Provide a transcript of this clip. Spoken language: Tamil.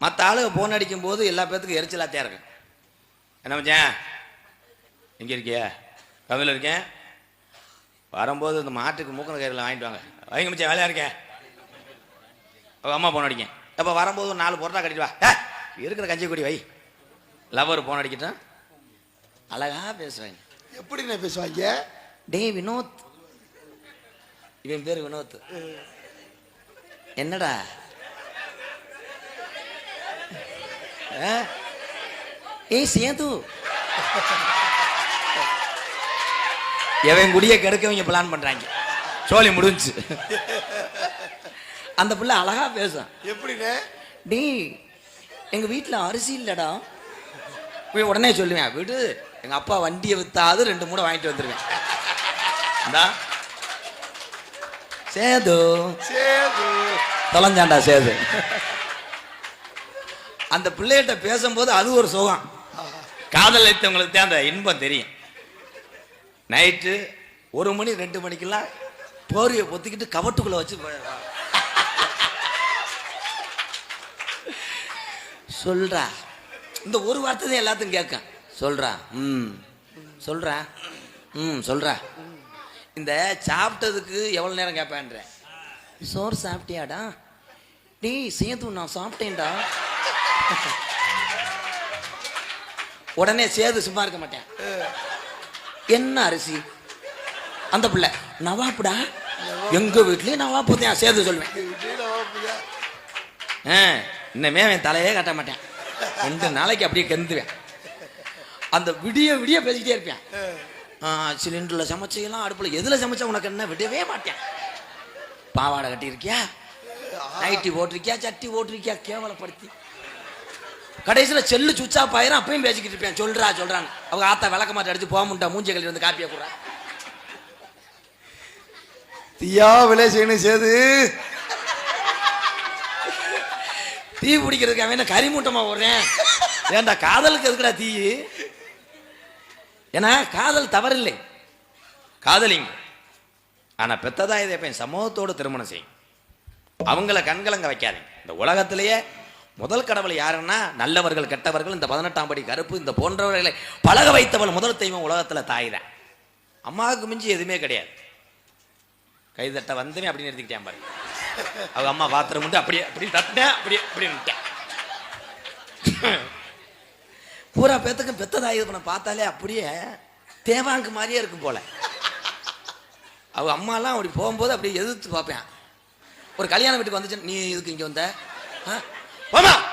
மற்ற ஆளுங்க போன் அடிக்கும் போது எல்லா பேத்துக்கும் எரிச்சலாத்தையா இருக்கும். என்ன மச்சான்? எங்கே இருக்கியா? கவில இருக்கேன். வரும்போது இந்த மாட்டுக்கு மூக்கன கயிறில் வாங்கிட்டு வாங்க. வைங்க மச்சான் வேலையா இருக்கேன்? அம்மா போன் அடிக்கேன் அப்போ வரும்போது ஒரு நாலு பொருட்டா கட்டிட்டு வா. இருக்கிற கஞ்சி கொடி வை. லவர் போன் அடிக்கிட்டான் அழகா பேசுவேன் எப்படிண்ணே பேசுவாங்க? டேய் வினோத். இவன் பேர் வினோத். என்னடா? ஆ? ஏய் சேது எவன் குடிய கெடுக்கவங்க பிளான் பண்றாங்க. சோழி முடிஞ்சு. அந்த பிள்ளை அழகா பேசும் எப்படிண்ணே? டேய் எங்க வீட்டில் அரிசி இல்லடா. போய் உடனே சொல்லுவேன் விடு. எங்க அப்பா வண்டியை வித்தாது ரெண்டு மூணை வாங்கிட்டு வந்துருவேன். சேது. சேது. தொலைஞ்சாண்டா சேது. அந்த பிள்ளைகிட்ட பேசும்போது அது ஒரு சுகம். காதல் வைத்தவங்களுக்கு தான் அந்த இன்பம் தெரியும். நைட்டு ஒரு மணி ரெண்டு மணிக்கெல்லாம் போரியை பொத்திக்கிட்டு கவட்டுக்குள்ளே வச்சு ப- சொல்றா. இந்த ஒரு வார்த்தை தான் எல்லாத்தையும் கேட்கும். சொல்றா ம். சொல்றா ம் சொல்றா. இந்த சாப்பிட்டதுக்கு எவ்வளோ நேரம் கேட்பேன்ற சோறு சாப்பிட்டியாடா? டேய் சேது நான் சாப்பிட்டேன்டா. உடனே சேது சும்மா இருக்க மாட்டேன். என்ன அரிசி? அந்த பிள்ளை நவாப்புடா? எங்க வீட்லயும் நவாப்பு தான் சேது சொல்லுவேன். இன்னமே அவன் தலையே கட்ட மாட்டேன். ரெண்டு நாளைக்கு அப்படியே கெந்துவேன். அந்த விடிய விடிய பேசிக்கிட்டே இருப்பேன். ஆ, சிலிண்டர்ல சமைச்செல்லாம் அடுப்புல எதுல சமைச்சா உனக்கு என்ன? விடவே மாட்டேன். பாவாடை கட்டியிருக்கியா? நைட்டி போட்டிருக்கியா சட்டி போட்டிருக்கியா? கேவலப்படுத்தி. கடைசியில செல்லு சுச்சா பாயிரம் அப்பயும் பேசிக்கிட்டு இருப்பேன். சொல்றா சொல்றான்னு அவங்க ஆத்தா விளக்க மாட்டை அடிச்சு போக முட்டா மூஞ்சி கழுவி வந்து காப்பியா கூடா தீயா விலை செய்யணும் சேது. தீ பிடிக்கிறதுக்கு அவன் என்ன கறி மூட்டமா ஓடுறேன்? ஏன்டா காதலுக்கு எதுக்குடா தீ ஏன்னா காதல் தவறில்லை. காதலிங்க. ஆனா பெத்ததா இதை எப்ப சமூகத்தோடு திருமணம் செய்யும். அவங்கள கண்கலங்க வைக்காதீங்க. இந்த உலகத்திலேயே முதல் கடவுள் யாருன்னா நல்லவர்கள் கெட்டவர்கள் இந்த பதினெட்டாம் படி கருப்பு இந்த போன்றவர்களை பழக வைத்தவள் முதல் தெய்வம் உலகத்துல தாய் தான். அம்மாவுக்கு மிஞ்சி எதுவுமே கிடையாது. கைதட்ட வந்தமே அப்படின்னு எடுத்துக்கிட்டேன் பாரு. அவங்க அம்மா பாத்திரம் வந்து அப்படியே அப்படி தட்டினேன் அப்படியே அப்படின்ட்டேன் பூரா பேத்துக்கும் பெத்ததாய் பண்ண பார்த்தாலே அப்படியே தேவாங்கு மாதிரியே இருக்கும் போல. அவங்க அம்மாலாம் அப்படி போகும்போது அப்படியே எதிர்த்து பார்ப்பேன். ஒரு கல்யாணம் வீட்டுக்கு வந்துச்சு நீ இதுக்கு இங்கே வந்த? Mama.